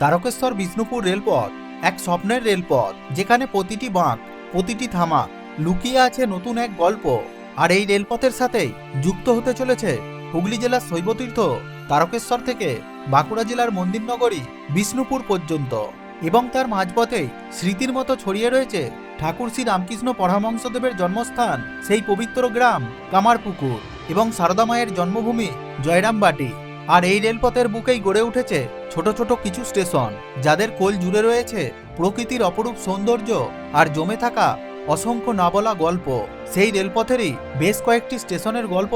তারকেশ্বর বিষ্ণুপুর রেলপথ, এক স্বপ্নের রেলপথ, যেখানে প্রতিটি বাঁক, প্রতিটি থামা লুকিয়ে আছে নতুন এক গল্প। আর এই রেলপথের সাথেই যুক্ত হতে চলেছে হুগলি জেলার শৈবতীর্থ তারকেশ্বর থেকে বাঁকুড়া জেলার মন্দিরনগরী বিষ্ণুপুর পর্যন্ত। এবং তার মাঝপথেই স্মৃতির মতো ছড়িয়ে রয়েছে ঠাকুর শ্রী রামকৃষ্ণ পরমহংসদেবের জন্মস্থান, সেই পবিত্র গ্রাম কামারপুকুর এবং সারদা মায়ের জন্মভূমি জয়রামবাটি। আর এই রেলপথের বুকেই গড়ে উঠেছে ছোট ছোট কিছু স্টেশন, যাদের কোল জুড়ে রয়েছে প্রকৃতির অপরূপ সৌন্দর্য আর জমে থাকা অসংখ্য না বলা গল্প। সেই রেলপথেরই বেশ কয়েকটি স্টেশনের গল্প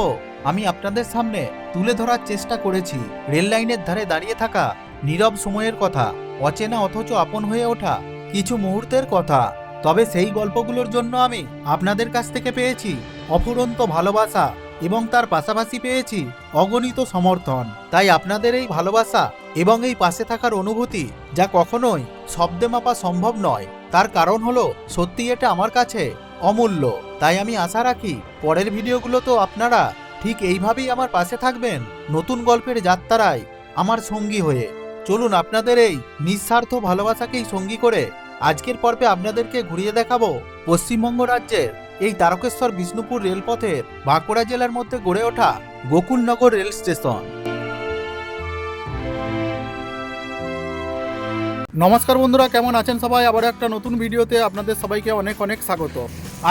আমি আপনাদের সামনে তুলে ধরার চেষ্টা করেছি। রেল লাইনের ধারে দাঁড়িয়ে থাকা নীরব সময়ের কথা, অচেনা অথচ আপন হয়ে ওঠা কিছু মুহূর্তের কথা, তবে সেই গল্পগুলোর জন্য আমি আপনাদের কাছ থেকে পেয়েছি অফুরন্ত ভালোবাসা এবং তার পাশাপাশি পেয়েছি অগণিত সমর্থন। তাই আপনাদের এই ভালোবাসা এবং এই পাশে থাকার অনুভূতি যা কখনোই শব্দে মাপা সম্ভব নয়, তার কারণ হলো সত্যি এটা আমার কাছে অমূল্য। তাই আমি আশা রাখি পরের ভিডিওগুলো তো আপনারা ঠিক এইভাবেই আমার পাশে থাকবেন নতুন গল্পের যাত্রায় আমার সঙ্গী হয়ে। চলুন আপনাদের এই নিঃস্বার্থ ভালোবাসাকেই সঙ্গী করে আজকের পর্বে আপনাদেরকে ঘুরিয়ে দেখাবো পশ্চিমবঙ্গ রাজ্যের এই তারকেশ্বর বিষ্ণুপুর রেলপথের বাঁকুড়া জেলার মধ্যে গড়ে ওঠা গোকুলনগর রেল স্টেশন। নমস্কার বন্ধুরা, কেমন আছেন সবাই? আবার একটা নতুন ভিডিওতে আপনাদের সবাইকে অনেক অনেক স্বাগত।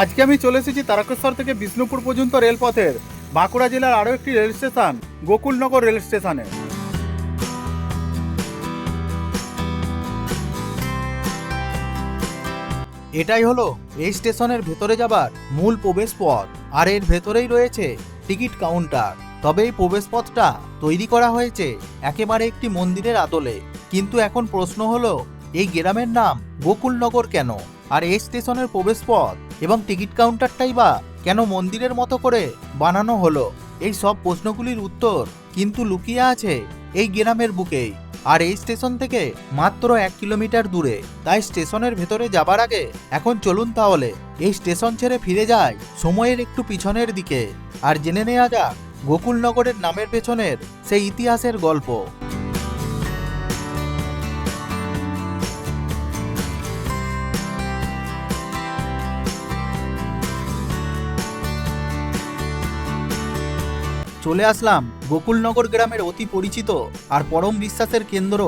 আজকে আমি চলে এসেছি তারকেশ্বর থেকে বিষ্ণুপুর পর্যন্ত রেলপথের বাঁকুড়া জেলার আরও একটি রেল স্টেশন, গোকুলনগর রেল স্টেশনে। এটাই হলো এই স্টেশনের ভেতরে যাবার মূল প্রবেশ পথ আর এর ভেতরেই রয়েছে টিকিট কাউন্টার। তবে এই প্রবেশ পথটা তৈরি করা হয়েছে একেবারে একটি মন্দিরের আদলে। কিন্তু এখন প্রশ্ন হলো, এই গ্রামের নাম গোকুলনগর কেন? আর এই স্টেশনের প্রবেশ পথ এবং টিকিট কাউন্টারটাই বা কেন মন্দিরের মতো করে বানানো হলো? এই সব প্রশ্নগুলির উত্তর কিন্তু লুকিয়ে আছে এই গ্রামের বুকেই। আর এই স্টেশন থেকে মাত্র এক কিলোমিটার দূরে। তাই স্টেশনের ভেতরে যাবার আগে এখন চলুন তাহলে। এই স্টেশন ছেড়ে ফিরে যায় সময়ের একটু পিছনের দিকে। আর জেনে নেওয়া যাক, গোকুলনগরের নামের পেছনের সেই ইতিহাসের গল্প। চলে আসলাম গোকুলনগর গ্রামের অতি পরিচিত আর পরম বিশ্বাসের কেন্দ্র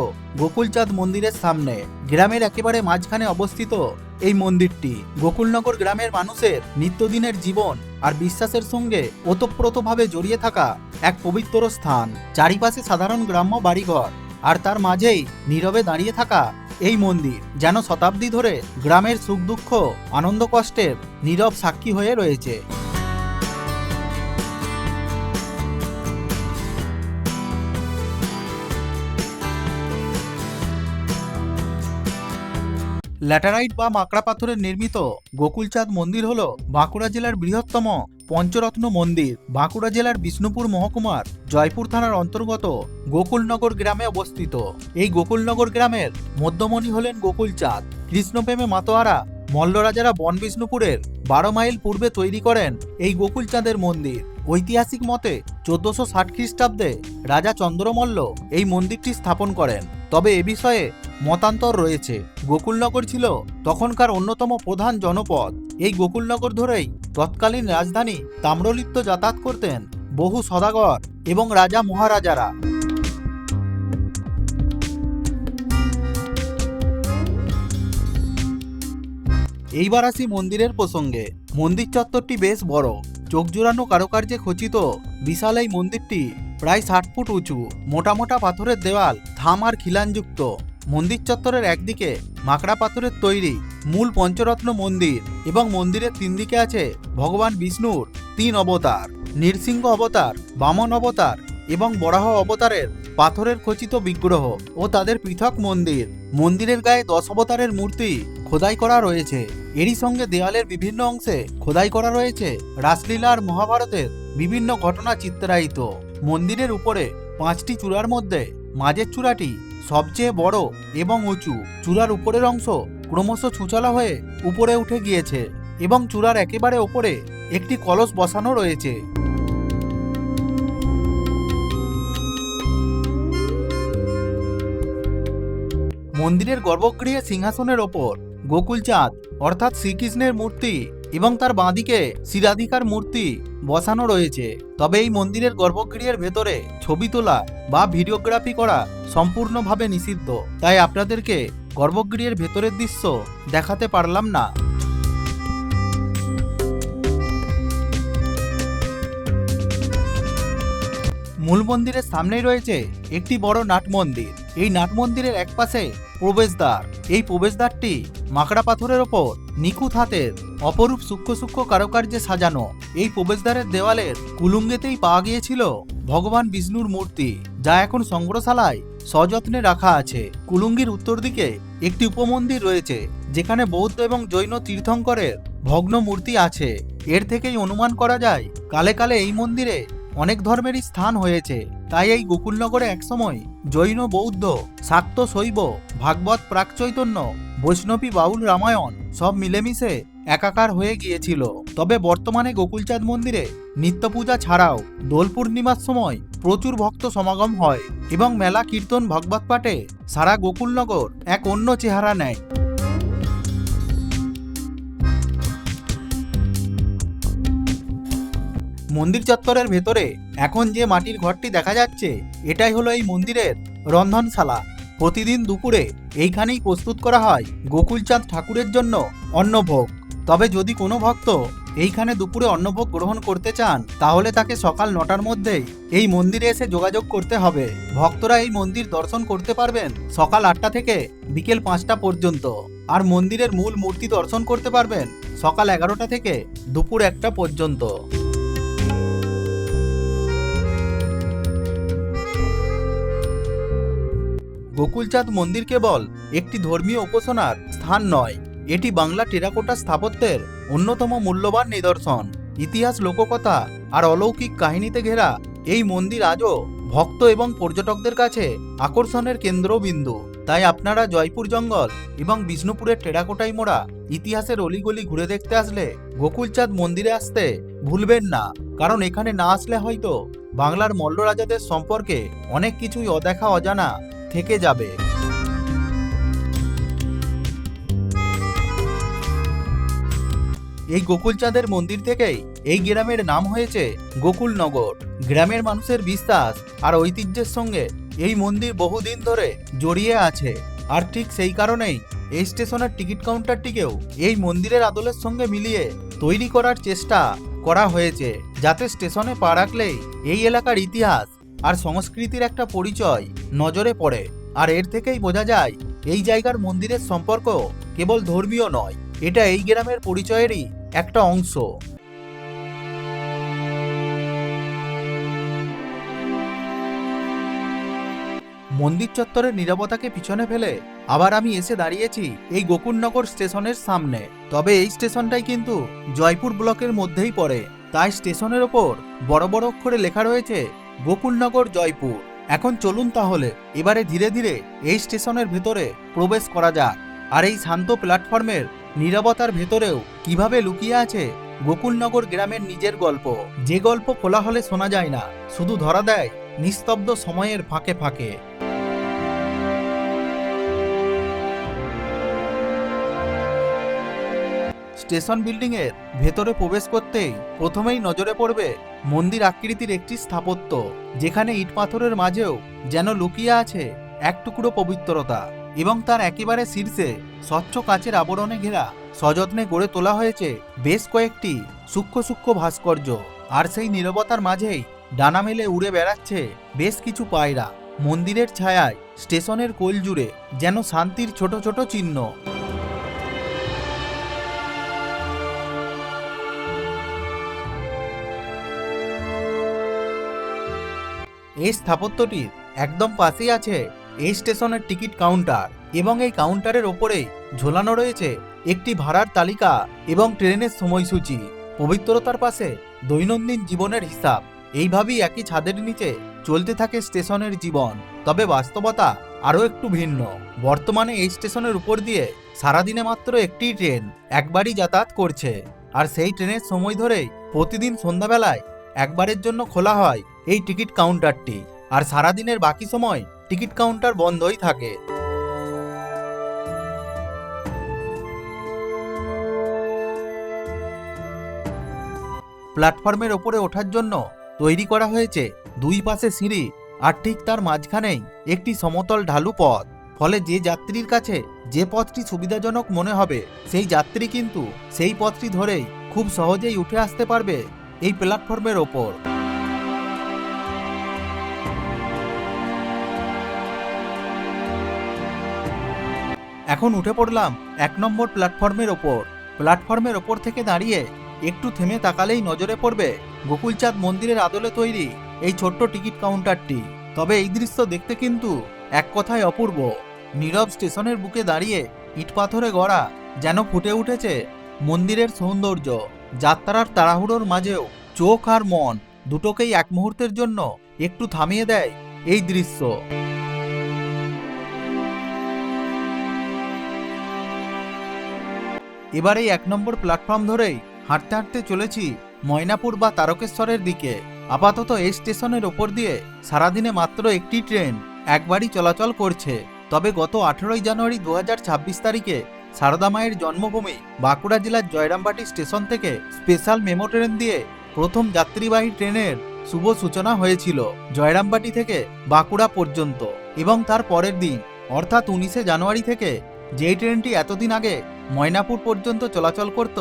গোকুলচাঁদ মন্দিরের সামনে। গ্রামের একেবারে মাঝখানে অবস্থিত এই মন্দিরটি গোকুলনগর গ্রামের মানুষের নিত্যদিনের জীবন আর বিশ্বাসের সঙ্গে ওতপ্রোতভাবে জড়িয়ে থাকা এক পবিত্র স্থান, চারিপাশে সাধারণ গ্রাম্য বাড়িঘর আর তার মাঝেই নীরবে দাঁড়িয়ে থাকা এই মন্দির, যেন শতাব্দী ধরে গ্রামের সুখ দুঃখ, আনন্দ কষ্টের নীরব সাক্ষী হয়ে রয়েছে। ল্যাটারাইট বা মাকড়া পাথরের নির্মিত গোকুলচাঁদ মন্দির হল বাঁকুড়া জেলার বৃহত্তম পঞ্চরত্ন মন্দির। বাঁকুড়া জেলার বিষ্ণুপুর মহকুমার জয়পুর থানার অন্তর্গত গোকুলনগর গ্রামে অবস্থিত। এই গোকুলনগর গ্রামের মধ্যমণি হলেন গোকুলচাঁদ। কৃষ্ণপ্রেমে মাতোয়ারা মল্লরাজারা বন বিষ্ণুপুরের বারো মাইল পূর্বে তৈরি করেন এই গোকুলচাঁদের মন্দির। ঐতিহাসিক মতে চোদ্দশো ষাট খ্রিস্টাব্দে রাজা চন্দ্রমল্ল এই মন্দিরটি স্থাপন করেন। তবে এ বিষয়ে মতান্তর রয়েছে। গোকুলনগর ছিল তখনকার অন্যতম প্রধান জনপদ। এই গোকুলনগর ধরেই তৎকালীন রাজধানী তাম্রলিপ্ত যাতায়াত করতেন বহু সদাগর এবং রাজা মহারাজারা। এইবার আসি মন্দিরের প্রসঙ্গে। মন্দির চত্বরটি বেশ বড়। চোখ জোড়ানো কারুকার্যে খচিত বিশাল এই মন্দিরটি প্রায় ষাট ফুট উঁচু। মোটা মোটা পাথরের দেওয়াল, থাম আর খিলানযুক্ত। মন্দির চত্বরের একদিকে মাকড়া পাথরের তৈরি মূল পঞ্চরত্ন মন্দির এবং মন্দিরের তিন দিকে আছে ভগবান বিষ্ণুর তিন অবতার, নৃসিংহ অবতার, বামন অবতার এবং বরাহ অবতারের পাথরের খচিত বিগ্রহ ও তাদের পৃথক মন্দির। মন্দিরের গায়ে দশ অবতারের মূর্তি খোদাই করা রয়েছে। এরই সঙ্গে দেয়ালের বিভিন্ন অংশে খোদাই করা রয়েছে রাসলীলা আর মহাভারতের বিভিন্ন ঘটনা চিত্রায়িত মন্দিরের উপরে পাঁচটি চূড়ার মধ্যে মাঝের চূড়াটি সবচেয়ে বড় এবং উঁচু। চূড়ার উপরের অংশ ক্রমশ ছুচলা হয়ে উপরে উঠে গিয়েছে এবং চূড়ার একেবারে ওপরে একটি কলস বসানো রয়েছে। মন্দিরের গর্ভগৃহে সিংহাসনের ওপর গোকুলচাঁদ অর্থাৎ শ্রীকৃষ্ণের মূর্তি এবং তার বাঁদিকে শ্রীরাধিকার মূর্তি বসানো রয়েছে। তবে এই মন্দিরের গর্ভগৃহের ভেতরে ছবি তোলা বা ভিডিওগ্রাফি করা সম্পূর্ণভাবে নিষিদ্ধ। তাই আপনাদেরকে গর্ভগৃহের ভেতরের দৃশ্য দেখাতে পারলাম না। মূল মন্দিরের সামনেই রয়েছে একটি বড় নাট মন্দির। এই নাট মন্দিরের একপাশে প্রবেশদ্বার। এই প্রবেশদ্বারটি মাকড়া পাথরের ওপর নিখুঁত হাতের অপরূপ সূক্ষ্ম সূক্ষ্ম কারুকার্যে সাজানো। এই প্রবেশদ্বারের দেওয়ালের কুলুঙ্গেতেই পাওয়া গিয়েছিল ভগবান বিষ্ণুর মূর্তি, যা এখন সংগ্রহশালায় সযত্নে রাখা আছে। কুলুঙ্গির উত্তর দিকে একটি উপমন্দির রয়েছে, যেখানে বৌদ্ধ এবং জৈন তীর্থঙ্করের ভগ্ন মূর্তি আছে। এর থেকেই অনুমান করা যায়, কালে কালে এই মন্দিরে অনেক ধর্মেরই স্থান হয়েছে। তাই এই গোকুলনগরে একসময় জৈন, বৌদ্ধ, শাক্ত, শৈব, ভাগবত, প্রাকচৈতন্য, বৈষ্ণবী, বাউল, রামায়ণ সব মিলেমিশে একাকার হয়ে গিয়েছিল। তবে বর্তমানে গোকুলচাঁদ মন্দিরে নিত্য পূজা ছাড়াও দোল পূর্ণিমার সময় প্রচুর ভক্ত সমাগম হয় এবং মেলা কীর্তন ভগবত পাঠে সারা গোকুলনগর এক অন্য চেহারা নেয়। মন্দির চত্বরের ভেতরে এখন যে মাটির ঘরটি দেখা যাচ্ছে, এটাই হলো এই মন্দিরের রন্ধনশালা। প্রতিদিন দুপুরে এইখানেই প্রস্তুত করা হয় গোকুলচাঁদ ঠাকুরের জন্য অন্নভোগ। তবে যদি কোনো ভক্ত এইখানে দুপুরে অন্নভোগ গ্রহণ করতে চান, তাহলে তাকে সকাল নটার মধ্যেই এই মন্দিরে এসে যোগাযোগ করতে হবে। ভক্তরা এই মন্দির দর্শন করতে পারবেন সকাল আটটা থেকে বিকেল পাঁচটা পর্যন্ত। আর মন্দিরের মূল মূর্তি দর্শন করতে পারবেন সকাল এগারোটা থেকে দুপুর একটা পর্যন্ত। গোকুলচাঁদ মন্দির কেবল একটি ধর্মীয় উপাসনার স্থান নয় এটি বাংলা টেরাকোটা স্থাপত্যের অন্যতম মূল্যবান নিদর্শন। ইতিহাস লোককথা আর অলৌকিক কাহিনীতে ঘেরা এই মন্দির আজও ভক্ত এবং পর্যটকদের কাছে আকর্ষণের কেন্দ্রবিন্দু। তাই আপনারা জয়পুর জঙ্গল এবং বিষ্ণুপুরের টেরাকোটাই মোড়া ইতিহাসের অলিগলি ঘুরে দেখতে আসলে গোকুলচাঁদ মন্দিরে আসতে ভুলবেন না। কারণ এখানে না আসলে হয়তো বাংলার মল্ল রাজাদের সম্পর্কে অনেক কিছুই অদেখা অজানা থেকে যাবে। এই গোকুলচাঁদের মন্দির থেকেই এই গ্রামের নাম হয়েছে গোকুলনগর গ্রামের মানুষের বিশ্বাস আর ঐতিহ্যের সঙ্গে এই মন্দির বহুদিন ধরে জড়িয়ে আছে। আর ঠিক সেই কারণেই এই স্টেশনের টিকিট কাউন্টারটিকেও এই মন্দিরের আদলের সঙ্গে মিলিয়ে তৈরি করার চেষ্টা করা হয়েছে, যাতে স্টেশনে পা রাখলেই এই এলাকার ইতিহাস আর সংস্কৃতির একটা পরিচয় নজরে পড়ে। আর এর থেকেই বোঝা যায়, এই জায়গার মন্দিরের সম্পর্ক কেবল ধর্মীয় নয় এটা এই গ্রামের পরিচয়েরই একটা অংশ। মন্দির চত্বরের নিরাপত্তাকে পিছনে ফেলে আবার আমি এসে দাঁড়িয়েছি এই গোকুলনগর স্টেশনের সামনে। তবে এই স্টেশনটাই কিন্তু জয়পুর ব্লকের মধ্যেই পড়ে। তাই স্টেশনের ওপর বড় বড় অক্ষরে লেখা রয়েছে, গোকুলনগর জয়পুর। এখন চলুন তাহলে, এবারে ধীরে ধীরে এই স্টেশনের ভেতরে প্রবেশ করা যাক। আর এই শান্ত প্ল্যাটফর্মের নীরবতার ভেতরেও কীভাবে লুকিয়ে আছে গোকুলনগর গ্রামের নিজের গল্প। যে গল্প খোলা হলে শোনা যায় না, শুধু ধরা দেয় নিস্তব্ধ সময়ের ফাঁকে ফাঁকে। স্টেশন বিল্ডিং এর ভেতরে প্রবেশ করতেই প্রথমেই নজরে পড়বে মন্দির আকৃতির একটি স্থাপত্য, যেখানে ইট পাথরের মাঝেও যেন লুকিয়ে আছে এক টুকরো পবিত্রতা। এবং তার একেবারে শীর্ষে স্বচ্ছ কাচের আবরণে ঘেরা সযত্নে গড়ে তোলা হয়েছে বেশ কয়েকটি সূক্ষ্ম সূক্ষ্ম ভাস্কর্য। আর সেই নীরবতার মাঝেই ডানা মেলে উড়ে বেড়াচ্ছে বেশ কিছু পায়রা। মন্দিরের ছায়ায়, স্টেশনের কোল জুড়ে যেন শান্তির ছোট ছোট চিহ্ন। এই স্থাপত্যটির একদম পাশেই আছে এই স্টেশনের টিকিট কাউন্টার এবং এই কাউন্টারের ওপরেই ঝোলানো রয়েছে একটি ভাড়ার তালিকা এবং ট্রেনের সময়সূচি। পবিত্রতার পাশে দৈনন্দিন জীবনের হিসাব। এইভাবেই একই ছাদের নিচে চলতে থাকে স্টেশনের জীবন। তবে বাস্তবতা আরও একটু ভিন্ন। বর্তমানে এই স্টেশনের উপর দিয়ে সারাদিনে মাত্র একটি ট্রেন একবারই যাতায়াত করছে। আর সেই ট্রেনের সময় ধরেই প্রতিদিন সন্ধ্যাবেলায় একবারের জন্য খোলা হয় এই টিকিট কাউন্টারটি। আর সারাদিনের বাকি সময় টিকিট কাউন্টার বন্ধই থাকে। প্ল্যাটফর্মের ওপরে ওঠার জন্য তৈরি করা হয়েছে দুই পাশে সিঁড়ি, আর ঠিক তার মাঝখানেই একটি সমতল ঢালু পথ। ফলে যে যাত্রীর কাছে যে পথটি সুবিধাজনক মনে হবে, সেই যাত্রী কিন্তু সেই পথটি ধরেই খুব সহজেই উঠে আসতে পারবে এই প্ল্যাটফর্মের ওপর। এখন উঠে পড়লাম এক নম্বর প্ল্যাটফর্মের ওপর। প্ল্যাটফর্মের ওপর থেকে দাঁড়িয়ে একটু থেমে তাকালেই নজরে পড়বে গোকুলচাঁদ মন্দিরের আদলে তৈরি এই ছোট্ট টিকিট কাউন্টারটি। তবে এই দৃশ্য দেখতে কিন্তু এক কথায় অপূর্ব। নীরব স্টেশনের বুকে দাঁড়িয়ে ইট পাথরে গড়া যেন ফুটে উঠেছে মন্দিরের সৌন্দর্য, যাত্রার তাড়াহুড়োর মাঝেও চোখ আর মন দুটোকেই এক মুহূর্তের জন্য একটু থামিয়ে দেয় এই দৃশ্য। এবার এই এক নম্বর প্ল্যাটফর্ম ধরেই হাঁটতে হাঁটতে চলেছি ময়নাপুর বা তারকেশ্বরের দিকে। আপাতত এই স্টেশনের ওপর দিয়ে সারাদিনে মাত্র একটি ট্রেন একবারই চলাচল করছে। তবে গত আঠেরোই জানুয়ারি দু হাজার ছাব্বিশ তারিখে সারদা মায়ের জন্মভূমি বাঁকুড়া জেলার জয়রামবাটি স্টেশন থেকে স্পেশাল মেমো ট্রেন দিয়ে প্রথম যাত্রীবাহী ট্রেনের শুভ সূচনা হয়েছিল জয়রামবাটি থেকে বাঁকুড়া পর্যন্ত এবং তার পরের দিন, অর্থাৎ উনিশে জানুয়ারি থেকে, যেই ট্রেনটি এতদিন আগে ময়নাপুর পর্যন্ত চলাচল করত,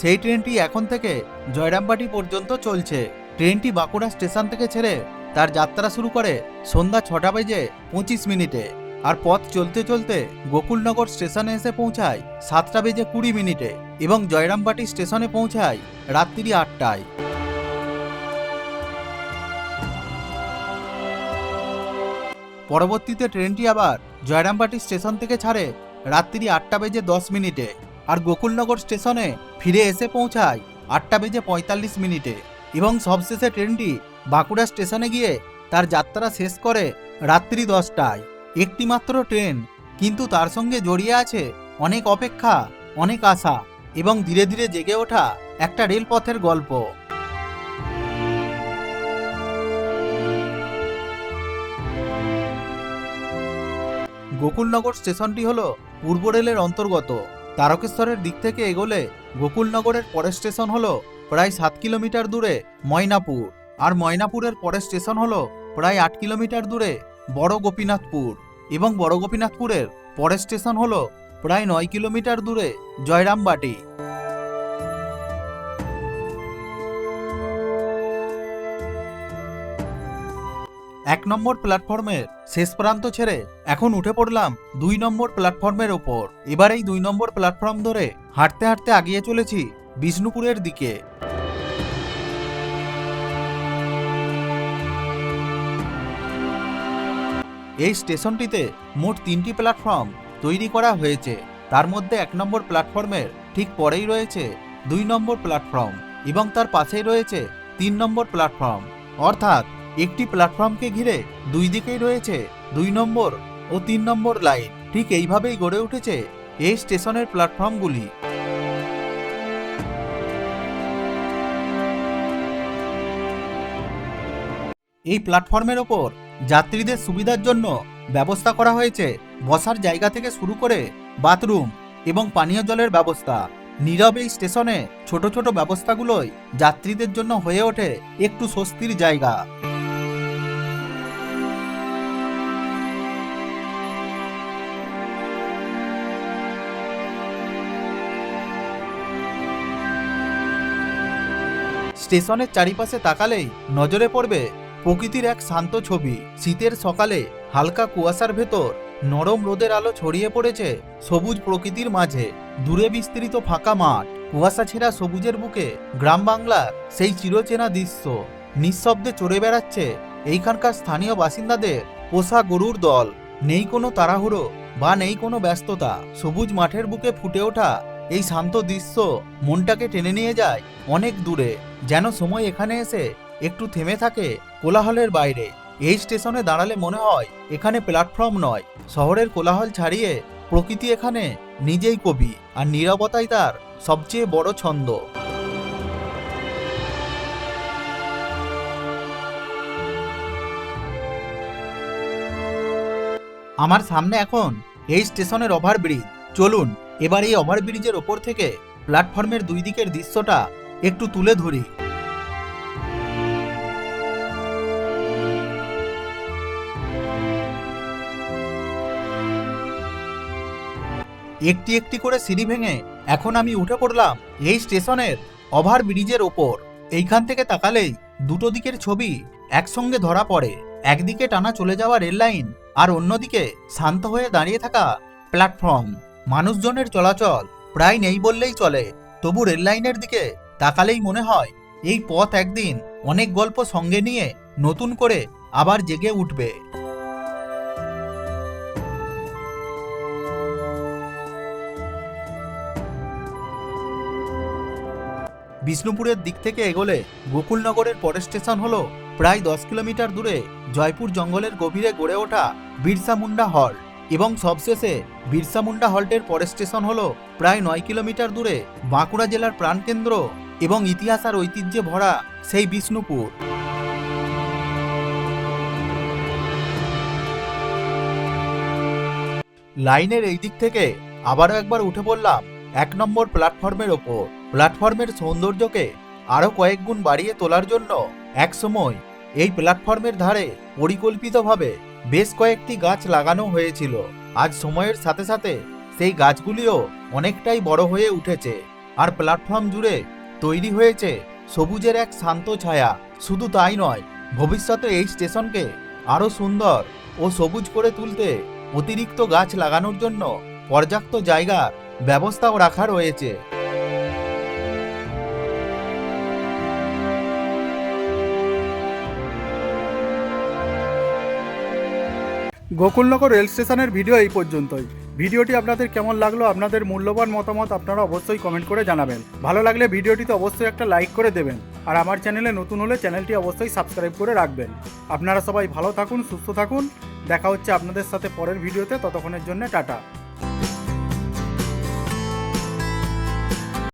সেই ট্রেনটি এখন থেকে জয়রামবাটি পর্যন্ত চলছে। ট্রেনটি বাঁকুড়া স্টেশন থেকে ছেড়ে তার যাত্রা শুরু করে সন্ধ্যা ছটা বেজে পঁচিশ মিনিটে আর পথ চলতে চলতে গোকুলনগর স্টেশনে এসে পৌঁছায় সাতটা বেজে কুড়ি মিনিটে এবং জয়রামবাটি স্টেশনে পৌঁছায় রাত্রি আটটায়। পরবর্তীতে ট্রেনটি আবার জয়রামবাটি স্টেশন থেকে ছাড়ে রাত্রি আটটা বেজে দশ মিনিটে আর গোকুলনগর স্টেশনে ফিরে এসে পৌঁছায় আটটা বেজে পঁয়তাল্লিশ মিনিটে এবং সবশেষে ট্রেনটি বাঁকুড়া স্টেশনে গিয়ে তার যাত্রা শেষ করে রাত্রি দশটায়। একটি মাত্র ট্রেন, কিন্তু তার সঙ্গে জড়িয়ে আছে অনেক অপেক্ষা, অনেক আশা এবং ধীরে ধীরে জেগে ওঠা একটা রেলপথের গল্প। গোকুলনগর স্টেশনটি হল পূর্ব রেলের অন্তর্গত। তারকেশ্বরের দিক থেকে এগোলে গোকুলনগরের পরের স্টেশন হল প্রায় সাত কিলোমিটার দূরে ময়নাপুর। আর ময়নাপুরের পরের স্টেশন হল প্রায় আট কিলোমিটার দূরে বড় গোপীনাথপুর। এবং বড় গোপীনাথপুরের পরের স্টেশন হল প্রায় নয় কিলোমিটার দূরে জয়রামবাটি। এক নম্বর প্ল্যাটফর্মের শেষ প্রান্ত ছেড়ে এখন উঠে পড়লাম দুই নম্বর প্ল্যাটফর্মের ওপর। এবার এই দুই নম্বর প্ল্যাটফর্ম ধরে হাঁটতে হাঁটতে আগিয়ে চলেছি বিষ্ণুপুরের দিকে। এই স্টেশনটিতে মোট তিনটি প্ল্যাটফর্ম তৈরি করা হয়েছে। তার মধ্যে এক নম্বর প্ল্যাটফর্মের ঠিক পরেই রয়েছে দুই নম্বর প্ল্যাটফর্ম এবং তার পাশেই রয়েছে তিন নম্বর প্ল্যাটফর্ম। অর্থাৎ একটি প্ল্যাটফর্মকে ঘিরে দুই দিকেই রয়েছে দুই নম্বর ও তিন নম্বর লাইন। ঠিক এইভাবেই গড়ে উঠেছে এই স্টেশনের প্ল্যাটফর্মগুলি। এই প্ল্যাটফর্মের ওপর যাত্রীদের সুবিধার জন্য ব্যবস্থা করা হয়েছে। বসার জায়গা থেকে শুরু করে বাথরুম এবং পানীয় জলের ব্যবস্থা। নীরব এই স্টেশনে ছোট ছোট ব্যবস্থাগুলোই যাত্রীদের জন্য হয়ে ওঠে একটু স্বস্তির জায়গা। স্টেশনের চারিপাশে তাকালেই নজরে পড়বে প্রকৃতির এক শান্ত ছবি। শীতের সকালে হালকা কুয়াশার ভেতর নরম রোদের আলো ছড়িয়ে পড়েছে সবুজ প্রকৃতির মাঝে। দূরে বিস্তৃত ফাঁকা মাঠ, কুয়াশা ছেঁড়া সবুজের বুকে গ্রাম বাংলার সেই চিরচেনা দৃশ্য। নিঃশব্দে চড়ে বেড়াচ্ছে এইখানকার স্থানীয় বাসিন্দাদের পোষা গরুর দল। নেই কোনো তাড়াহুড়ো বা নেই কোনো ব্যস্ততা। সবুজ মাঠের বুকে ফুটে ওঠা এই শান্ত দৃশ্য মনটাকে টেনে নিয়ে যায় অনেক দূরে। যেন সময় এখানে এসে একটু থেমে থাকে কোলাহলের বাইরে। এই স্টেশনে দাঁড়ালে মনে হয় এখানে প্ল্যাটফর্ম নয়। শহরের কোলাহল ছাড়িয়ে প্রকৃতি এখানে নিজেই কবি আর নীরবতাই তার সবচেয়ে বড় ছন্দ। আমার সামনে এখন এই স্টেশনের ওভারব্রিজ। চলুন এবার এই ওভারব্রিজের ওপর থেকে প্ল্যাটফর্মের দুই দিকের দৃশ্যটা একটু তুলে ধরি। একটি একটি করে সিঁড়ি ভেঙে এখন আমি উঠে পড়লাম এই স্টেশনের ওভার ব্রিজের ওপর। এইখান থেকে তাকালেই দুটো দিকের ছবি একসঙ্গে ধরা পড়ে। একদিকে টানা চলে যাওয়া রেল লাইন আর অন্যদিকে শান্ত হয়ে দাঁড়িয়ে থাকা প্ল্যাটফর্ম। মানুষজনের চলাচল প্রায় নেই বললেই চলে। তবু রেললাইনের দিকে তাকালেই মনে হয়, এই পথ একদিন অনেক গল্প সঙ্গে নিয়ে নতুন করে আবার জেগে উঠবে। বিষ্ণুপুরের দিক থেকে এগোলে গোকুলনগরের পরের স্টেশন হলো প্রায় দশ কিলোমিটার দূরে জয়পুর জঙ্গলের গভীরে গড়ে ওঠা বিরসা মুন্ডা হল্ট এবং সবশেষে বিরসা মুন্ডা হল্টের পরের স্টেশন হল প্রায় নয় কিলোমিটার দূরে বাঁকুড়া জেলার প্রাণকেন্দ্র এবং ইতিহাস আর ঐতিহ্যে ভরা সেই বিষ্ণুপুর। লাইনের এই দিক থেকে আবারও একবার উঠে পড়লাম এক নম্বর প্ল্যাটফর্মের ওপর। প্ল্যাটফর্মের সৌন্দর্যকে আরও কয়েক গুণ বাড়িয়ে তোলার জন্য এক সময় এই প্ল্যাটফর্মের ধারে পরিকল্পিতভাবে বেশ কয়েকটি গাছ লাগানো হয়েছিল। আজ সময়ের সাথে সাথে সেই গাছগুলিও অনেকটাই বড় হয়ে উঠেছে আর প্ল্যাটফর্ম জুড়ে তৈরি হয়েছে সবুজের এক শান্ত ছায়া। শুধু তাই নয়, ভবিষ্যতে এই স্টেশনকে আরও সুন্দর ও সবুজ করে তুলতে অতিরিক্ত গাছ লাগানোর জন্য পর্যাপ্ত জায়গার ব্যবস্থাও রাখা রয়েছে। গোকুলনগর রেল স্টেশনের ভিডিও এই পর্যন্তই। ভিডিওটি আপনাদের কেমন লাগল, আপনাদের মূল্যবান মতামত আপনারা অবশ্যই কমেন্ট করে জানাবেন। ভালো লাগলে ভিডিওটিতে অবশ্যই একটা লাইক করে দেবেন। আর আমার চ্যানেলে নতুন হলে চ্যানেলটি অবশ্যই সাবস্ক্রাইব করে রাখবেন। আপনারা সবাই ভালো থাকুন, সুস্থ থাকুন। দেখা হচ্ছে আপনাদের সাথে পরের ভিডিওতে। ততক্ষণের জন্য টাটা।